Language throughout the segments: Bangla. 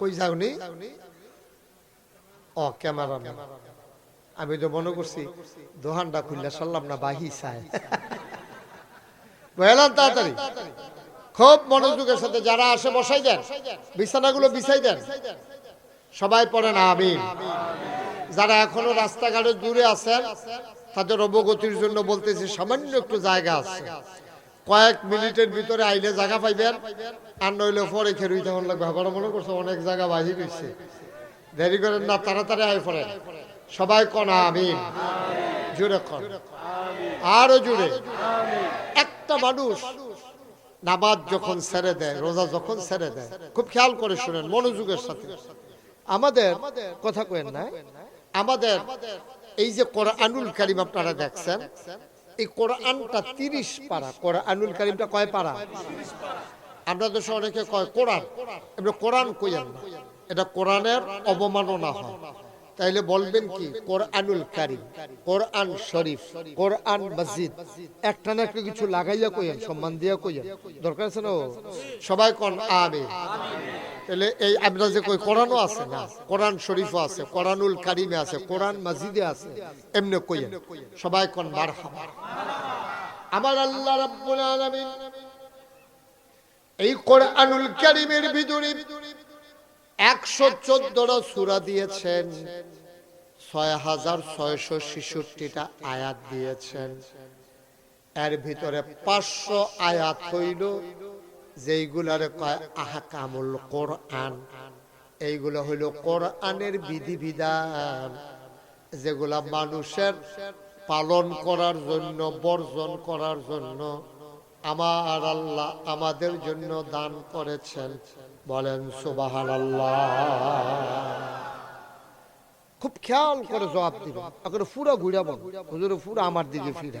কই যাওনি? ও ক্যামেরা আমি তো মনে করছি দোহানটা খুললে সারলাম না বাহি চায়। বুঝলাম তাড়াতাড়ি। খুব মনোযোগের সাথে যারা আসে বসাই দেন। বিছানাগুলো বিছাই দেন। সবাই পড়েন আমিন। যারা এখনও রাস্তাঘাটে দূরে আছেন তাদের অবগতির জন্য বলতেছি সামান্য একটু জায়গা আছে। কয়েক মিনিটের ভিতরে আইলে জায়গা পাইবেন, আর নইলে পরে খেরুই তখন লাগবে। আবার মনে করছে অনেক জায়গা বাহির হয়েছে দেরি করেন না, তাড়াতাড়ি আই পড়েন। সবাই কন, আমিন। জুড়ে কন। আরও জুড়ে একটা মানুষ নামাজ যখন ছেড়ে দেয়, রোজা যখন ছেড়ে দেয়, খুব খেয়াল করে শুনেন মনোযোগের সাথে। আমাদের কথা কেন না আমাদের এই যে কোরআনুল কারিম আপনারা দেখছেন এই কোরআনটা তিরিশ পারা। কোরআনুল কারিমটা কয় পারা? আমরা দেশে অনেকে কয় কোরআন। এবার কোরআন কইয়েন এটা কোরআনের অবমাননা হয়। তাইলে বলবেন কি? কোরআনুল কারিম, কোরআন শরীফ, কোরআন মসজিদ। একটা না একটা কিছু লাগাইয়া কইয়েন, সম্মান দিয়া কইয়েন। দরকার আছে না? সবাই কোন আবে তাহলে এই আমরা যে কই কোরআনও আছে না? কোরআন আছে, কোরআনুল কারিমে আছে, কোরআন মসজিদে আছে, এমনি কইয়েন। সবাই কোন আমার আল্লাহ রাব্বুল আলামিন এই কোরআনুল কারিমের ভিতরে একশো চোদ্দটা সুরা দিয়েছেন ছয় হাজার ছয়শো ছেষট্টিটা আয়াত দিয়েছেন। এর ভিতরে পাঁচশো আয়াত হইল যেইগুলারে কয় আহাকামুল কোরআন, এইগুলো হইল কোরআনের বিধিবিধান, যেগুলা মানুষের পালন করার জন্য, বর্জন করার জন্য আমার আল্লাহ আমাদের জন্য দান করেছেন। বলেন সুবাহান খুব খেয়াল করে জবাব দিবেন। এখন পুরো ঘুরাবো হুজুর পুরো আমার দিকে ফিরে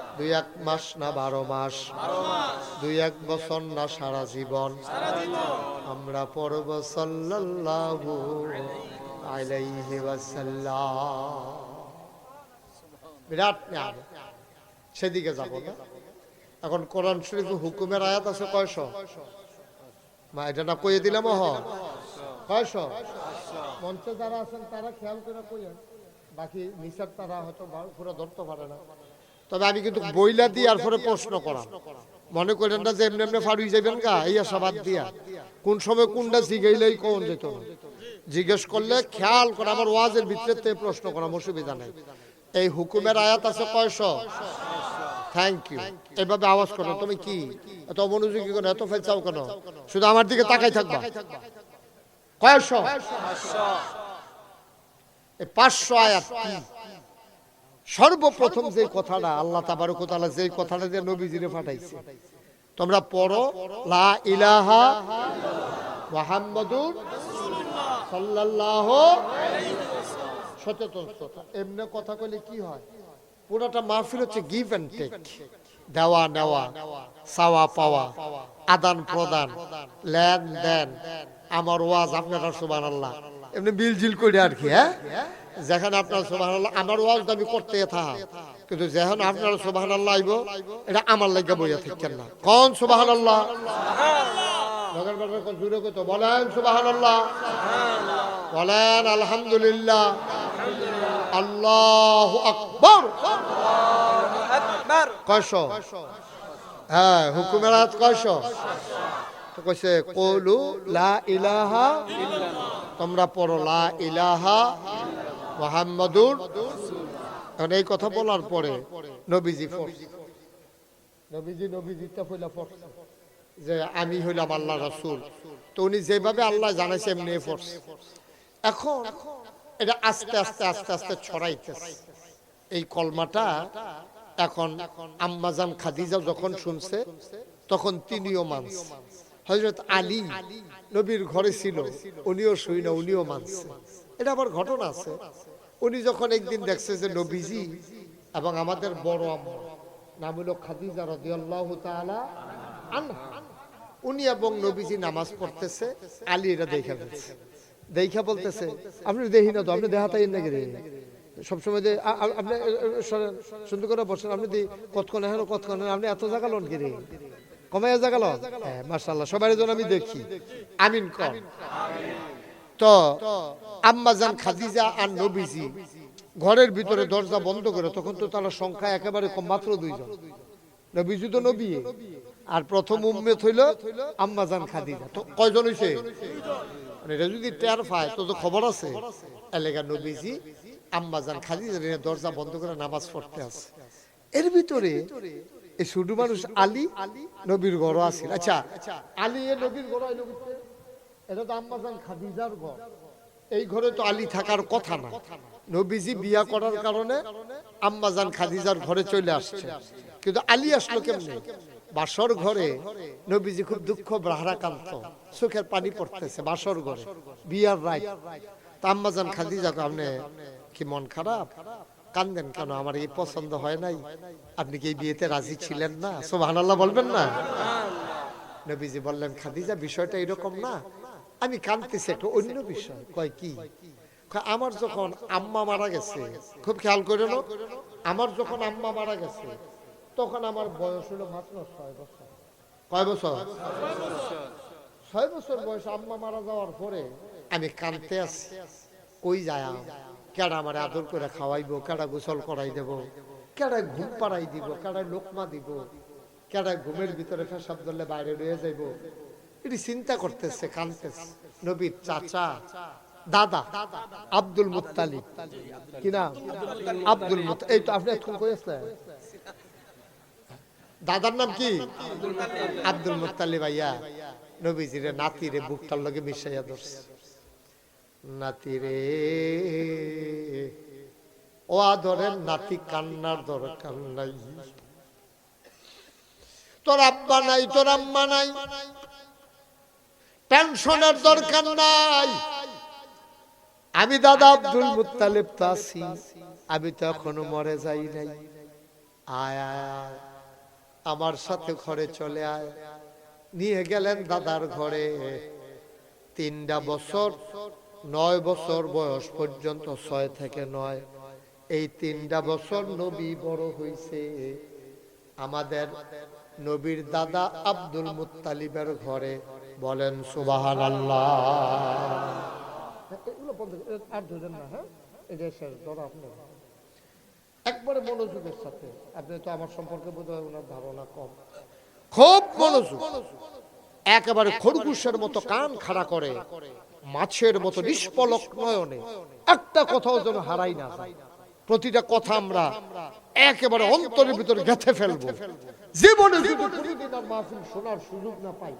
দুই এক মাস না বারো মাস? দুই এক বছর না সারা জীবন? আমরা পড়ব বিরাট সেদিকে যাব না। এখন কোরআন শরীফ হুকুমের আয়াত আছে কয়শো? মা, এটা না কইয়ে দিলাম হ কয়শো? মঞ্চে যারা আছেন তারা খেয়াল করে কইয়েন। বাকি নিচার তারা হয়তো পুরো ধরতে পারে না। তবে আমি কিন্তু বইলা দিয়ে আর পরে প্রশ্ন করাম। মনে করেন না যে এমনি এমনি ফাড়ুই যাবেন গা এই আশাবাদ দিয়া। কোন সময় কোনটা জিগাইলেই কোন যেত না। জিজ্ঞেস করলে খেয়াল করে আমার ওয়াজের ভিতরে তে প্রশ্ন করাম অসুবিধা নেই। এই হুকুমের আয়াত আছে কয়শ? থ্যাংক ইউ এভাবে আওয়াজ করো তুমি কি? এত মনোযোগী কেন? এত ফেলছাও কেন? শুধু আমার দিকে তাকাই থাকবা। কয়শ? এই পাঁচশো আয়াত সর্বপ্রথম যে কথাটা আল্লাহ তাবারক ওয়া তাআলা যে কথাটা দিয়ে নবীজিরে পাঠাইছে, তোমরা পড়ো, লা ইলাহা মুহাম্মাদুর সাল্লাল্লাহু সচেতন এমনি কথা কইলে কি হয়? পুরোটা মাহফিল হচ্ছে গিভ অ্যান্ড টেক দেওয়া, নেওয়া, চাওয়া, পাওয়া, আদান প্রদান লেন দেন আমার ওয়াজ আপনারা সুবান আল্লাহ এমনি বিল জিল করে আর কি হ্যাঁ? যেখানে আপনার আল্লাহ আমার ওয়াজ আমি করতে থাকা। কিন্তু যখন আপনার আল্লাহ আইব, এটা আমার লাগে বইয়া থাকেন না। কোন কত? বলেন আলহামদুলিল্লাহ। আল্লাহ আকবর। কয়শো? হ্যাঁ হুকুমের হাত কয়শো? কইছে, কলু লা ইলাহা তোমরা পড়ো, লা ইলাহা মোহাম্মদুর এখন এই কথা বলার পরে নবীজি নবীজি নবীজিটা পড়ছে যে আমি হইলাম আল্লাহ রাসূল। তো উনি যেভাবে আল্লাহ জানাইছে এমনি পড়ছে এখন এটা আস্তে আস্তে আস্তে আস্তে ছড়াইতেছে। এই কলমাটা এখন আম্মাজান খাদিজা যখন শুনছে তখন তিনিও মানছে। হজরত আলী নবীর ঘরে ছিল উনিও শুই না উনিও মানছে। এটা আবার ঘটনা আছে। উনি যখন একদিন দেখছে যে নবীজি এবং আমাদের বড় আম্মা নাম হলো খাদিজা রাদিয়াল্লাহু তাআলা আনহা উনি এবং নবীজি নামাজ পড়তেছে আলী এটা দেখা ফেলছে। দেখা বলতেছে আপনি দেখি না তো আপনি দেখাতাই নাকি সবসময় যে আপনি সরেন, সুন্দর করে বসেন আপনি কতক্ষণ এখন কতক্ষণ আপনি এত জায়গা লন কি রে কমাইয়া জায়গা লন হ্যাঁ মার্শাল্লাহ সবাই জন্য আমি দেখি। আমিন কম তো আম্মাজান খাদিজা আর নবীজি ঘরের ভিতরে দরজা বন্ধ করে, তখন তো তার সংখ্যা একেবারে কম, মাত্র দুইজন। নবীজি তো নবী। আর প্রথম উম্মেত হইল আম্মাজান খাদিজা। তো কয়জন হইছে? মানে এটা যদি টের পায়, তো তো খবর আছে। এলাকা নবীজি আম্মাজান খাদিজা দরজা বন্ধ করে নামাজ পড়তে আছে। এর ভিতরে এই শুধু মানুষ আলী নবীর ঘর আছিল আচ্ছা আলী এ নবীর ঘর কোথায়? এটা তো আম্মাজান খাদিজার ঘর। এই ঘরে তো আলী থাকার কথা না। নবীজি বিয়া করার কারণে আম্মাজান খাদিজার ঘরে চলে আসছে। কিন্তু আলী আসলো কেমনে? বাসর ঘরে নবীজি খুব দুঃখ ব্রাহ্রাকান্ত চোখের পানি পড়তেছে বাসর ঘরে। বিয়ার রায়। তা আম্মাজান খাদিজা কয়, আপনি কি মন খারাপ? কান্দেন কেন? আমার এই পছন্দ হয় নাই। আপনি কি এই বিয়েতে রাজি ছিলেন না? সোহানাল্লাহ বলবেন না? নবীজি বললেন খাদিজা বিষয়টা এরকম না। আমি কাঁদতেছি একটা অন্য বিষয়। কয় কি? আমার যখন আম্মা মারা গেছে, খুব খেয়াল করে নো আমার যখন আম্মা মারা গেছে, তখন আমার বয়স হলো মাত্র ছয় বছর। কয় বছর? ছয় বছর বয়স আম্মা মারা যাওয়ার পরে আমি কাঁদতে আছি কই যায় কেডা আমার আদর করে খাওয়াইবো, কেডা গোসল করাই দেব, কেডা ঘুম পাড়াই দিব, কেডা লোকমা দিব, কেডা ঘুমের ভিতরে ফেসাব ধরলে বাইরে রয়ে যাইব। এটি চিন্তা করতেছে, কানতেছে। নবীর চাচা, দাদা, আব্দুল মুত্তালিব। কি না আব্দুল এই তো আপনি এখন কই দাদার নাম কি? আব্দুল মুত্তালিব ভাইয়া। নবীজিরে নাতিরে বুকটার লগে মিশাইয়া ধরছে। নাতিরে ও আদরের নাতি, কান্নার দরকার নাই। তোর আব্বা নাই, তোর আম্মা নাই। টেনশনের দরকার নাই। আমি দাদা আব্দুল মুত্তালিব তো আছি, আমি তো এখনও মরে যাই নাই। আয়, আমার সাথে ঘরে চলে আয়। নিয়ে গেলেন দাদার ঘরে। তিনটা বছর, নয় বছর বয়স পর্যন্ত, ছয় থেকে নয়। এই তিনটা বছর নবী বড় হইছে। আমাদের নবীর দাদা আব্দুল মুত্তালিবের ঘরে। বলেন সুবাহান আল্লাহ আর ধরেন না হ্যাঁ? এটা শেষ ধরো আপনি। একবারে মনোযোগের সাথে। আপনি তো আমার সম্পর্কে বোধহয় ওনার ধারণা কম। খুব মনোযোগ। একেবারে খরগোশের মতো কান খাড়া করে মাছের মতো নিষ্পলক নয়নে একটা কথাও যেন হারাই না প্রতিটা কথা আমরা একেবারে অন্তরের ভিতরে গেথে ফেলব। জীবনে কোনোদিন শোনার সুযোগ না পাই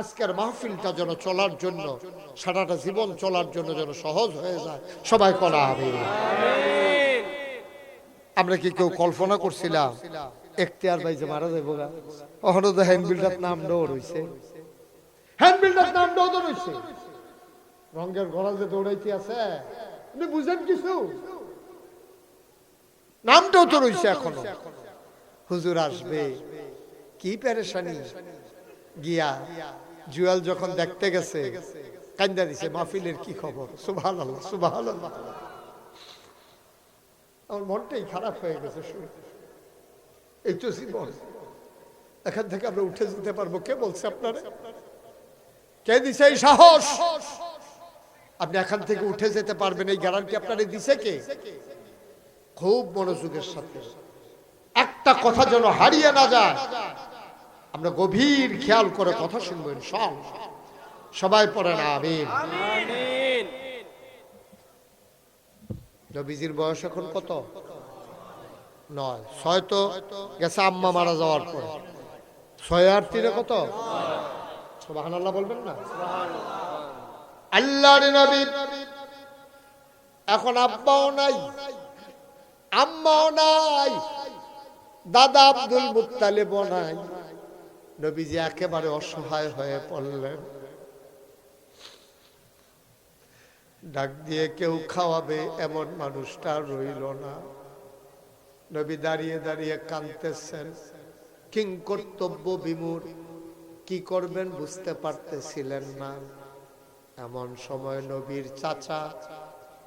আজকের মাহফিলটা যেন চলার জন্য, সারাটা জীবন চলার জন্য যেন সহজ হয়ে যায়। সবাই করা হবে। আমরা কি কেউ কল্পনা করছিলাম, এখতিয়ার ভাই যে মারা যাইব তো হ্যান্ড বিল্ডার নাম হ্যান্ড বিল্ডার নাম রঙের গলা যে দৌড়াইতে আছে, আপনি বুঝেন কিছু? নামটাও তো রয়েছে এখনও। হুজুর আসবে। কি প্যারেশানি গিয়া জুয়েল যখন দেখতে গেছে কান্দা দিছে মাহফিলের কি খবর? সুভাল আল্লাহ সুভাল আল্লাহ আমার মনটাই খারাপ হয়ে গেছে এই তো জীবন। এখান থেকে আমরা উঠে যেতে পারব। কে বলছে আপনারা? কে দিছে এই সাহস? আপনি এখান থেকে উঠে যেতে পারবেন। এই গ্যারান্টি আপনারা দিছে কে? খুব মনোযোগের সাথে। একটা কথা যেন হারিয়ে না যায়। আমরা গভীর খেয়াল করে কথা শুনবেন সব সবাই পড়েন আমিন। নবীজির বয়স এখন কত? নয়। ছয় তো গেছে আম্মা মারা যাওয়ার পর। ছয় আর তিনে কত? সুবাহান আল্লাহ বলবেন না? আল্লাহর নবী। এখন আব্বাও নাই আম্মাও নাই দাদা আব্দুল মুত্তালিবও নাই। নবীজি একেবারে অসহায় হয়ে পড়লেন। ডাক দিয়ে কেউ খাওয়াবে এমন মানুষটা রইল না। নবী দাঁড়িয়ে দাঁড়িয়ে কাঁদতেছেন। কিং কর্তব্য বিমূর কি করবেন বুঝতে পারতেছিলেন না। এমন সময় নবীর চাচা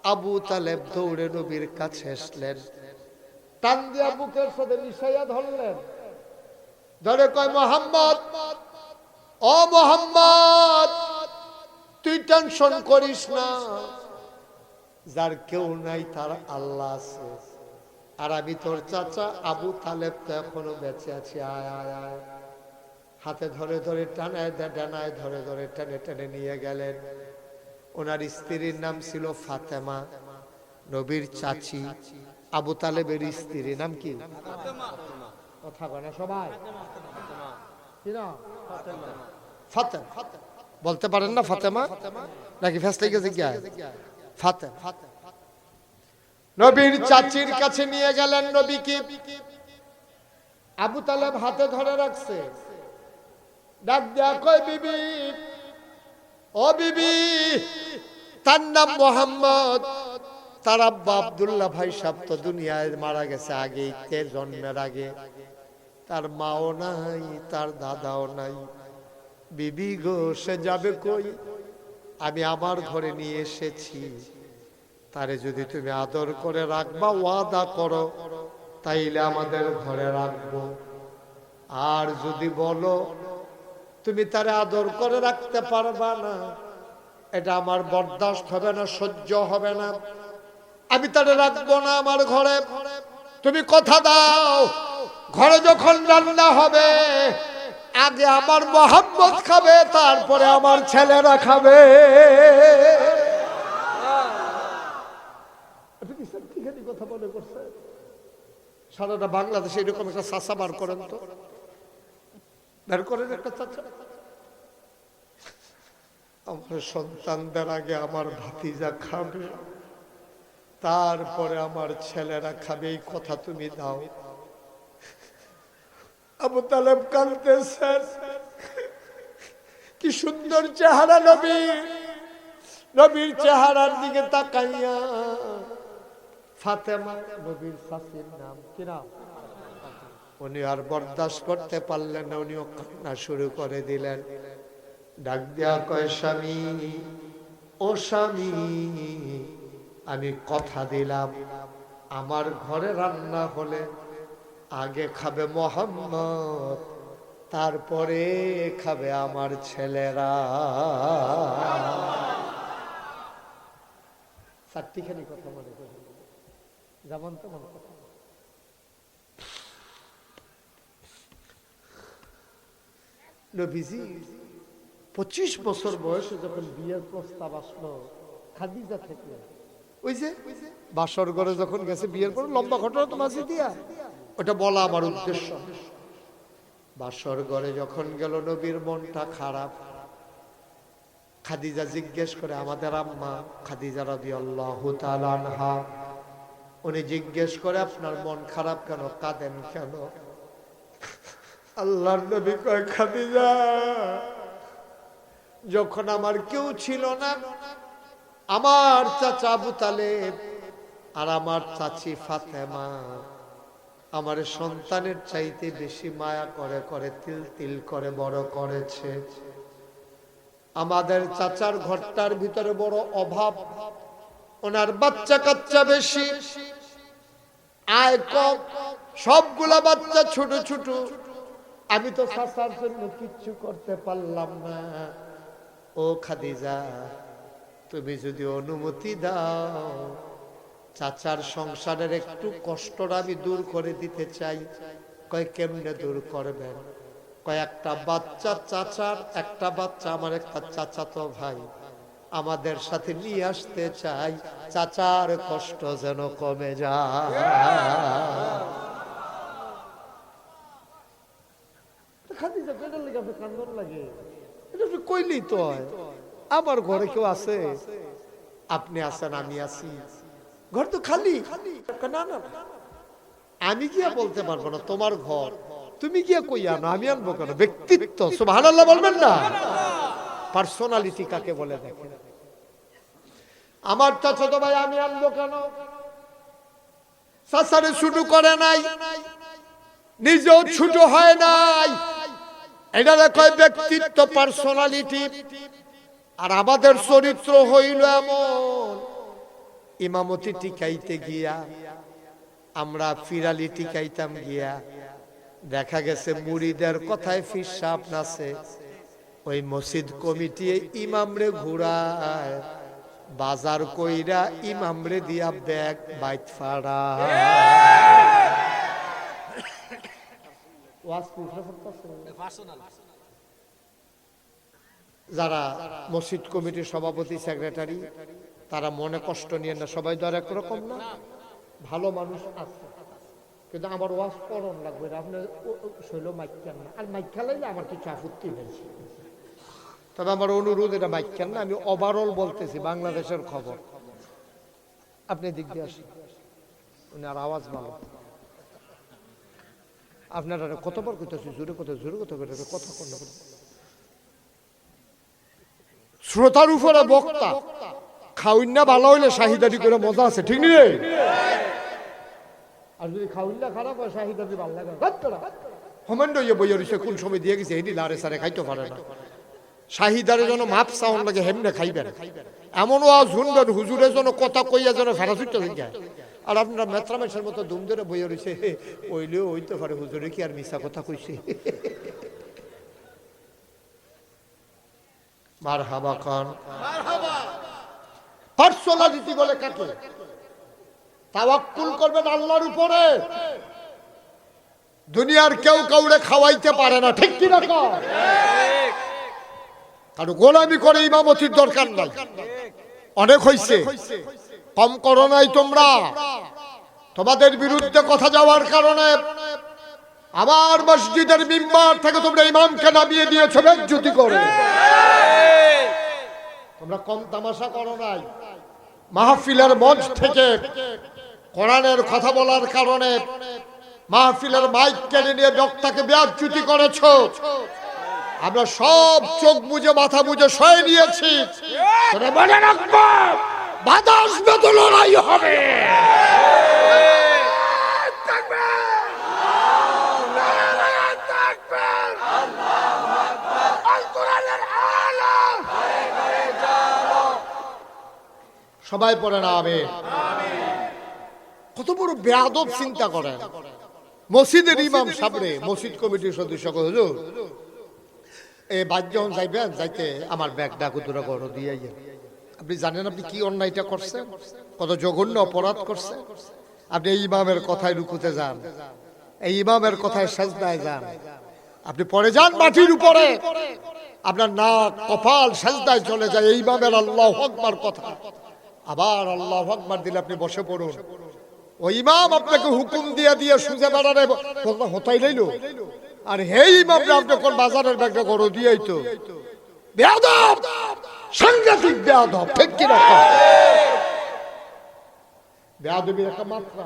আবু তালেব দৌড়ে নবীর কাছে আসলেন। টান দিয়া বুকের সাথে মিশাইয়া ধরলেন। ধরে কয়, মোহাম্মদ, ও মোহাম্মদ, তুই টেনশন করিস না। যার কেউ নাই, তার আল্লাহ আছে। আর আমি তোর চাচা আবু তালেব তো এখনও বেঁচে আছি। আয় আয় আয়। হাতে ধরে ধরে টানায় ডানায় ধরে ধরে টেনে টেনে নিয়ে গেলেন। ওনার স্ত্রীর নাম ছিল ফাতেমা, নবীর চাচি, আবু তালেবের স্ত্রীর নাম কি? কথা কয় না সবাই। কি নাম? ফাতেমা। বলতে পারেন না ফাতেমা? নাকি গেছে কি আয়? নবীর চাচির কাছে নিয়ে গেলেন নবীকে। আবু তালেব হাতে ধরে রাখছে। ডাক দেয়া কয় বিবি ও বিবি তার নাম মোহাম্মদ। তার আব্বা আব্দুল্লাহ ভাই সাহ তো দুনিয়ায় মারা গেছে আগে জন্মের আগে। তার মাও নাই, তার দাদাও নাই। বিবি গো, সে যাবে কই? আমি আমার ঘরে নিয়ে এসেছি। তারে যদি তুমি আদর করে রাখবা, ওয়াদা করো, তাইলে আমাদের ঘরে রাখব। আর যদি বলো, তুমি তারে আদর করে রাখতে পারবা না, এটা আমার বরদাস্ত হবে না, সহ্য হবে না। আমি তারে রাখব না আমার ঘরে। তুমি কথা দাও। ঘরে যখন রান্না হবে, আগে আমার মোহাম্মদ খাবে, তারপরে আমার ছেলেরা খাবে। কথা মনে করছেন সারাটা বাংলাদেশে এরকম একটা চাষা বার করেন তো। বের করেন একটা চাচা। আমার সন্তানদের আগে আমার ভাতিজা খাবে, তারপরে আমার ছেলেরা খাবে, এই কথা তুমি দাও। আবু তালেব কাঁদতেছেন। কি সুন্দর চেহারা নবীর নবীর চেহারার দিকে তাকাইয়া ফাতেমা নবীর শাসির নাম কি নাম? উনি আর বরদাস্ত করতে পারলেন না, উনিও কান্না শুরু করে দিলেন। ডাক দেয়া কয়, স্বামী, ও স্বামী, আমি কথা দিলাম। আমার ঘরে রান্না হলে আগে খাবে মোহাম্মদ, তারপরে খাবে আমার ছেলেরা। কথা মনে করি যেমন তেমন কথা পঁচিশ বছর বয়সে যখন বিয়ের প্রস্তাব আসলো, খাদিজা থেকে, ওই যে বাসর ঘরে যখন গেছে বিয়ের পর, লম্বা ঘটনা তো মাঝে দিয়া। ওটা বলা আমার উদ্দেশ্য। বাসর ঘরে যখন গেল নবীর মনটা খারাপ, খাদিজা জিজ্ঞেস করে, আমাদের আম্মা খাদিজা রাদি আল্লাহ উনি জিজ্ঞেস করে, আপনার মন খারাপ কেন? কাঁদেন কেন? আল্লাহর নবী কয়, খাদিজা, যখন আমার কেউ ছিল না, আমার চাচা আবু আর আমার চাচি ফাতেমা আমার সন্তানের চাইতে বেশি মায়া করে করে, তিল তিল করে, বড় করেছে। আমাদের চাচার ঘরটার ভিতরে বড় অভাব। ওনার বাচ্চা কাচ্চা বেশি। আয় কম সবগুলা বাচ্চা ছোট ছোট। আমি তো চাচার জন্য কিচ্ছু করতে পারলাম না। ও খাদিজা, তুমি যদি অনুমতি দাও চাচার সংসারের একটু কষ্টটা আমি দূর করে দিতে চাই। কয় কেমনে দূর করবেন? কয়েকটা বাচ্চা চাচার একটা বাচ্চা আমার একটা চাচা তো ভাই। আমাদের সাথে নিয়ে আসতে চাই চাচার কষ্ট যেন কমে যায়। খাদিজা পেটের লেগে আপনি কান্দন লাগে। এটা আপনি কইলেই তো হয়। আমার ঘরে কেউ আছে? আপনি আছেন আমি আছি। ঘর তো খালি। না না। আমি গিয়া বলতে পারব না, তোমার ঘর। তুমি গিয়া কই আনো, আমি আনব কেন? ব্যক্তিত্ব, সুবহানাল্লাহ বলবেন না? পার্সোনালিটি কাকে বলে দেখেন? আমার তো ছোট ভাই, আমি আনব কেন? সাসারে শুরু করে নাই, নিজেও ছোট হয় নাই। এটা কয় ব্যক্তিত্ব পার্সোনালিটি আর আমাদের চরিত্র হইল এমন ইমামতি টিকাইতে গিয়া, আমরা ফিরালি টিকাইতাম গিয়া দেখা গেছে মুড়িদের কথায় ফিসাব নাছে ওই মসজিদ কমিটি ইমামরে ঘুরায়, বাজার কইরা ইমামরে দিয়া ব্যাগ বাইত ফাড়া? যারা মসজিদ কমিটির সভাপতি, সেক্রেটারি তারা মনে কষ্ট নিয়ে না, সবাই তো একরকম না। ভালো মানুষ আছে। কিন্তু আমার ওয়াজ করণ লাগবে। আপনি শৈল মাইকান না। আর মাইক খেলাইলে আমার কিছু আপত্তি হয়েছে? তবে আমার অনুরোধ, এটা মাইক খেন না, আমি ওভারঅল বলতেছি, বাংলাদেশের খবর। আপনি দিক দিয়ে আসেন। উনি আর আওয়াজ ভালো। আপনারা কতবার কইতেছি জোরে কথা জোরে কথা করে কথা কোন শ্রোতার উপরে বক্তা। খাউন্না ভালো হইলে শাহিদারি করে মজা আছে ঠিক নি আর যদি খাউন্না খারাপ হয় শাহিদারি ভালো লাগে হমেন্ড ইয়ে কোন সময় দিয়ে গেছে এটি লারে সারে খাইতে পারে না। শাহিদারে যেন মাপ সাউন্ড লাগে হেমনে খাইবেন এমন ওয়াজ শুনবেন হুজুরের জন্য কথা কইয়া যেন ফেরাসুট হয়ে যায়। আর আপনারা মেত্রামেশের মতো দুম ধরে বইয়ে রয়েছে ওইলেও হইতে পারে হুজুরে কি আর মিশা কথা কইছে? মার হাবা খান। পার্সোনালিটি বলে কাকে? তাওয়াক্কুল করবেন আল্লাহর উপরে। দুনিয়ার কেউ কাউরে খাওয়াইতে পারে না, ঠিক কি না কারণ গোলামি করে ইমামতির দরকার নাই। অনেক হইছে। কম করো নাই তোমরা। তোমাদের বিরুদ্ধে কথা যাওয়ার কারণে আবার মসজিদের মিম্বার থেকে তোমরা ইমামকে নামিয়ে দিয়েছ বেজ্জুতি করে। তোমরা কম তামাশা করো নাই। মাহফিলের মঞ্চ থেকে কোরআনের কথা বলার কারণে মাহফিলের মাইক কেড়ে নিয়ে বক্তাকে ব্যাচ্যুতি করেছ। আমরা সব চোখ বুঝে মাথা বুঝে সয়ে নিয়েছি। বাধা আসবে তো লড়াই হবে। সবাই পড়ে না আমি কত বড় বেয়াদব চিন্তা করেন। মসজিদের ইমাম সাবরে মসজিদ কমিটির সদস্য হুজুর, এ বাদ যখন যাইবেন, যাইতে আমার ব্যাগটা কুতুরা গড় দিয়ে আপনি জানেন আপনি কি অন্যায়টা করছেন? কত জঘন্য অপরাধ করছেন? আপনি এই ইমামের কথায় রুকুতে যান। এই ইমামের কথায় সাজদায় যান। আপনি পরে যান মাটির উপরে। আপনার নাক কপাল সাজদায় চলে যায়। এই ইমামের আল্লাহ আকবার কথা। আবার আল্লাহ আকবার দিলে আপনি বসে পড়ুন। ওই ইমাম আপনাকে হুকুম দিয়ে দিয়ে সুজে বেড়ারে হতাই লাইলো? আর হে ইমাম কোন বাজারের ব্যাগটা গড় দিয়েই তো বেয়াদব! সাংঘাতিক বেয়াদব, ঠিক বেয়াদবির একটা মাত্রা।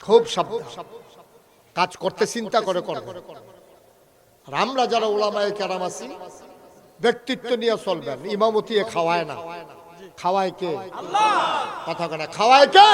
খুব কাজ করতে চিন্তা করে করবে। আর আমরা যারা ওলামায় কেরাম আছি ব্যক্তিত্ব নিয়ে চলবেন। ইমামতি খাওয়ায় না। খাওয়ায় কে? কথা কথা খাওয়ায় কে?